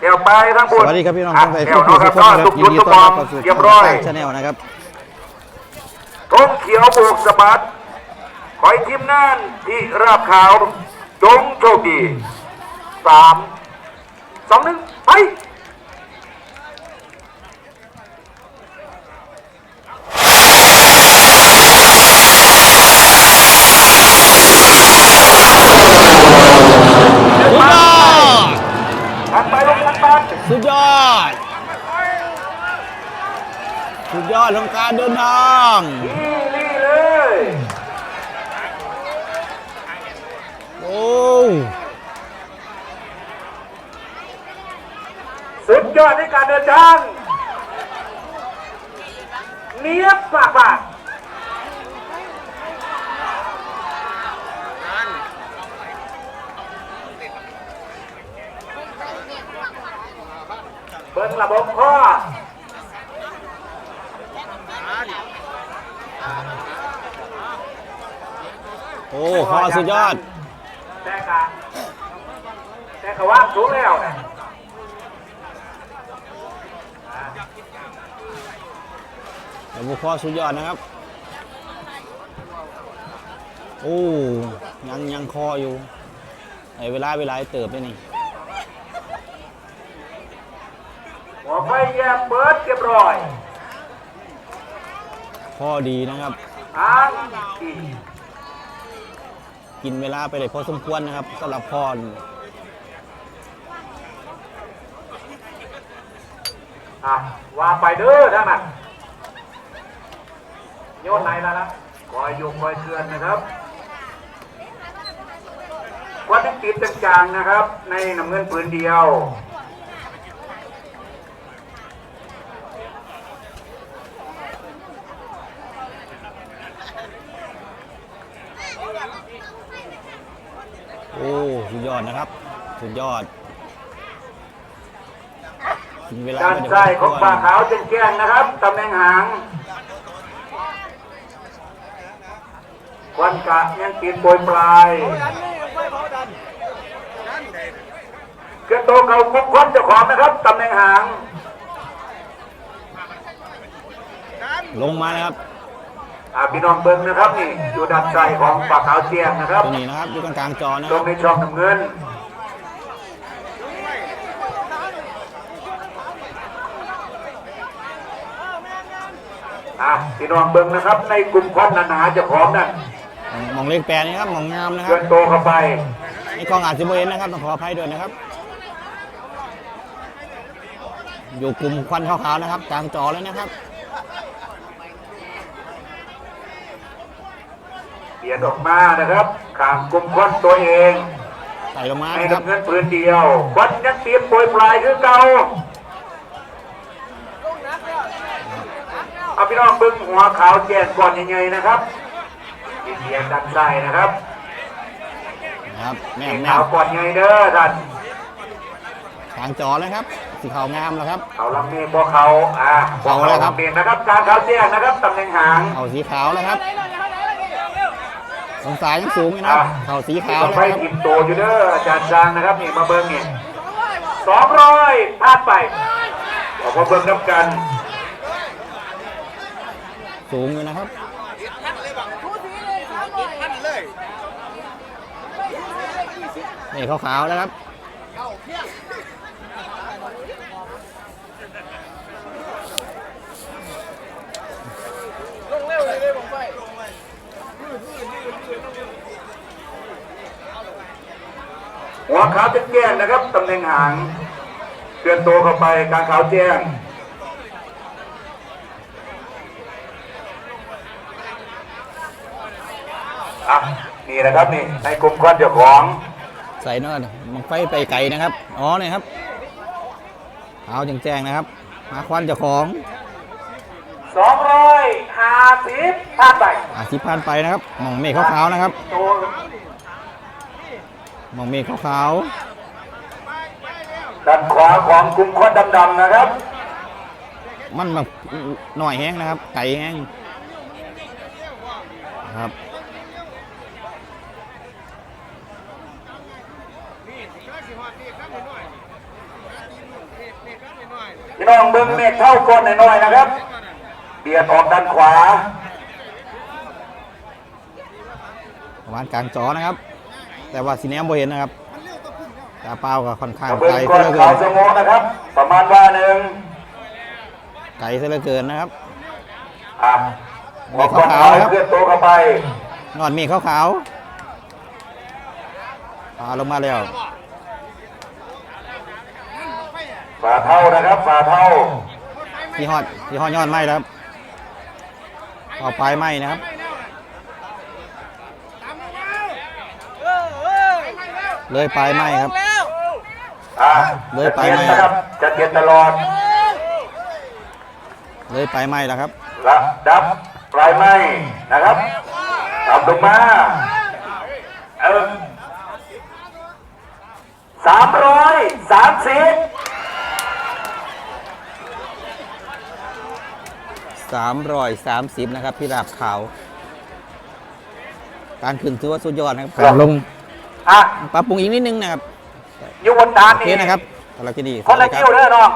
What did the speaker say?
เดี๋ยวไปทั้งบุญสวัสดีครับพี่น้องอะทั้งไทยเดี๋ทุยวกน้ท่าองนคทุรับกคนก็นะครับทุกยินยุทดีธต้อนกรัอบงเข้าสู่เรียบร้อยชาแนลนะครับธงเขียวโบกสะบัดขอให้ทีมงานที่ราบขาว จงโชคดีสามสองหนึ่งไป ผ่านไปลงหลังบ้าน สุดยอด สุดยอดของ การเดินทางนี่นี่เลยโอ้สุดยอดในการเดินทางเนียบปากปากเบิ้งระบบข้อ โอ้คอสุดยอด แต่กะแต่กะว่าสูงแล้วนะแต่บุคคอสุดยอดนะครับ โอ้ยังยังคออยู่ไอเวลาเวลาเติบได้นี่หัวไฟแยมเบิร์ดเรียบร้อยคอดีนะครับอ่างดี กินเวลาไปเลยพอสมควรนะครับสำหรับพรว่าไปเด้อท่านนั้นโยนไหนแล้วนะคอยยกคอยเคลื่อนนะครับวันติดจางๆนะครับ ในน้ำเงินปืนเดียว โอ้สุดยอดนะครับ สุดยอดกินเวลาด้านไปเลยพซ้ายสมของควรปลาขาวแจ้งๆนะครับตำแหน่งหางควันกะยังติดโปรยปลายเกิดโตเก่าคุกควันเจ้าของนะครับตำแหน่งหาง ลงมานะครับ อ่าพี่น้องเบิ้งนะครับนี่อยู่ด้านซ้ายของปากขาวเจียงนะครับตัวนี้นะครับอยู่กลางๆจอนะลครังบในช่องน้ำเงิน อะพี่น้องเบิ้งนะครับ ในกลุ่มควันหนาๆเจ้าของนั่นมองเลขแปดนี่ครับมองงามนะคเกิรับนโตเข้าไปนี่กล้องอาจจะไม่เห็นนะครับต้องขออภัยด้วยนะครับ อยู่กลุ่มควันขาวๆนะครับ กลางจอเลยนะครับ เปลี่ยนออกมานะครับขางกลุ่มควันตัวเองใส่ลงมาในนะครับ น้ำเงินปืนเดียวควันยังเตรียมโปรยปลายคือเก่าเอาพี่น้องเบิ้งหัวขาวแจ้งก่อนยังไงนะครับเสียงดันใส่นะครับนะครับแนสีบแนขาวบก่อนยังไงเด้อท่านกลางจอเลยครับ สีขาวงามแล้วครับ เขาลำเมฆบ่เขาอ่าเขาแล้วครับลำเมฆนะครับ การขาวแจ้งนะครับตำแหน่งหางเขาสีขาวแล้วครับ องศายังสูงอยู่นะครับเขาสีขาวต้องแล้วไปครับกินโตอยู่เด้ออาจารย์จางนะครับนี่มาเบิ้งนี่สองร้อยพลาดไปออกมาเบิ้งน้ำกันสูงอยู่นะครับ นี่ขาวๆแล้วครับ ขาวแจ้งนะครับตำแหน่งหางเคลื่อนตัวเข้าไปการขาวแจ้งอะนี่นะครับนี่ในกลุ่มควันเจ้าของใส่หน่อยมังไฟไปไกลนะครับอ๋อเนี่ยครับขาวแจ้งๆนะครับ มาควันเจ้าของสองร้อยห้าสิบพลาดไปอาสิพันไปนะครับมองเมฆขาวๆนะครับตัว มองเมฆขาวด้านขวาของกลุ่มควันดำๆนะครับๆมันแบบหน่อยแห้งนะครับ ไก่แห้งครับพี่น้องเบิ้งเมฆเท่าก้นหน่อยๆนะครับ เบียดออกด้านขวาประมาณกลางจอนะครับ แต่ว่าสีแนมโบเห็นนะครับตาเปล่าก็ค่อนข้างเบิ้ไกลงซะก้นเหลือเกิเขานสงบนะครับ ประมาณว่าหนึ่งไกลซะเหลือเกินนะครับอะเมฆขาวๆครับเคลื่อนตัวเข้าไปนอนมีขาวๆพาลงมาแล้วฝ่าเท่านะครับฝ่าเท่าที่ฮอดที่ฮอดยอดไม้แล้วครับเอาปลายไม้นะครับ เลยปลายไม้ครับ อะเลยไปไหมจะเย็นนะครับ จะเย็นตลอดเลยปลายไม้แล้วครับ ระดับปลายไม้นะครับตับลงมาเออสามร้อยสามสิบ330 นะครับพี่ราบขาว การขึ้นถือว่าสุดยอดนะครับการลง อะปรับปรุงอีกนิดนึงนะครับอยู่บนฐานโอเคนี้นะครับสำหรับที่นี่สคนวัสละดีคคิรัวบเด้อน้อง